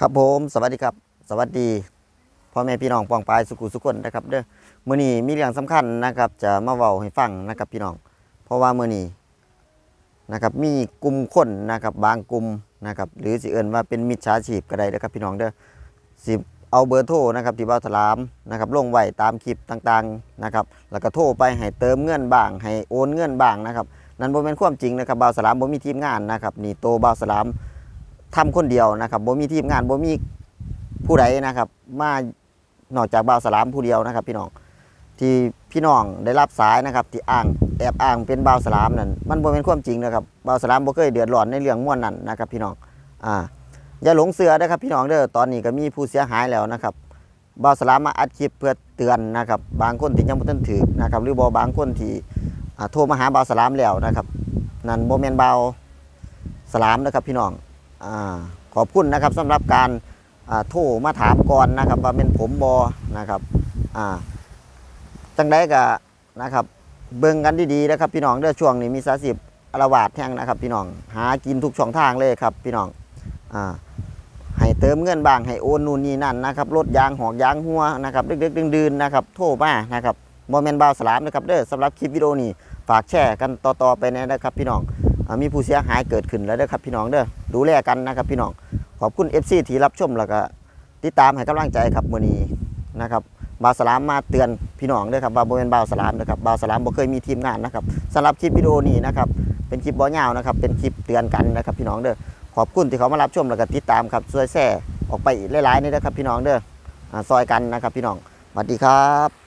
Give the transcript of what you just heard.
ครับผมสวัสดีครับ สวัสดีพ่อแม่พี่น้องปองปายสุขุสุขคนนะครับเด้อมื้อนี้มีเรื่องสำคัญนะครับ จะมาเว้าให้ฟังนะครับพี่น้อง เพราะว่ามื้อนี้นะครับมีกลุ่มคนนะครับบางกลุ่มนะครับหรือสิเอิ้นว่าเป็นมิจฉาชีพก็ได้นะครับพี่น้องเด้อสิเอาเบอร์โทรนะครับที่เบ้าถลามนะครับลงไว้ตามคลิปต่างๆนะครับแล้วก็โทรไปให้เติมเงินบ้างให้โอนเงินบ้างนะครับนั่นบ่แม่นความจริงนะครับบ่าวสลามบ่มีทีมงานนะครับนี่โตบ่าวสลาม ทำคนเดียวนะครับบ่มีทีมงานบ่มีผู้ใดนะครับ มานอกจากบ่าวสลามผู้เดียวนะครับ พี่น้องที่พี่น้องได้รับสายนะครับ ที่อ้างแอบอ้างเป็นบ่าวสลามนั่นมันบ่เป็นความจริงนะครับบ่าวสลามบ่เคยเดือดร้อนในเรื่องม่วนนั้นนะครับ พี่น้องอ่าอย่าหลงเสือนะครับ พี่น้องเด้อตอนนี้ก็มีผู้เสียหายแล้วนะครับบ่าวสลามมาอัดคลิปเพื่อเตือนนะครับ บางคนที่ยังบ่ทันถือนะครับ หรือบ่บางคนที่โทรมาหาบ่าวสลามแล้วนะครับนั่นบ่แม่นบ่าวสลามนะครับพี่น้อง อขอบคุณนะครับสำหรับการอ่าโทรมาถามก่อนนะครับ ว่าเป็นผมบอนะครับจังได้ก็นะครับ เบิ่งกันดีๆนะครับ พี่น้องเด้อช่วงนี้มีสาสิบอารวาดแท่งนะครับ พี่น้องหากินทุกช่องทางเลยครับ พี่น้องอ่าให้เติมเงินบางให้โอนนู่นนี่นั่นนะครับรถยางหอกยางหัวนะครับเดึกๆดื่นๆนะครับโทรมานะครับโมเมนต์บาวสลามนะครับเด้อสำหรับคลิปวิดีโอนี้ฝากแชร์กันต่อๆไปนะครับ พี่น้อง มีผู้เสียหายเกิดขึ้นแล้วเด้อครับพี่น้องเด้อดูแลกันนะครับพี่น้องขอบคุณ FC ที่รับชมแล้วก็ติดตามให้กำลังใจครับมื้อนี้นะครับบาวสลามมาเตือนพี่น้องเด้อครับว่าบ่เป็นบาวสลามนะครับบาวสลามบ่เคยมีทีมงานนะครับสำหรับคลิปวิดีโอนี้นะครับเป็นคลิปบ่ยาวนะครับเป็นคลิปเตือนกันนะครับพี่น้องเด้อขอบคุณที่เขามารับชมแล้วก็ติดตามครับช่วยแชร์ออกไปหลายๆนี่เด้อครับพี่น้องเด้ออ่าซอยกันนะครับพี่น้องสวัสดีครับ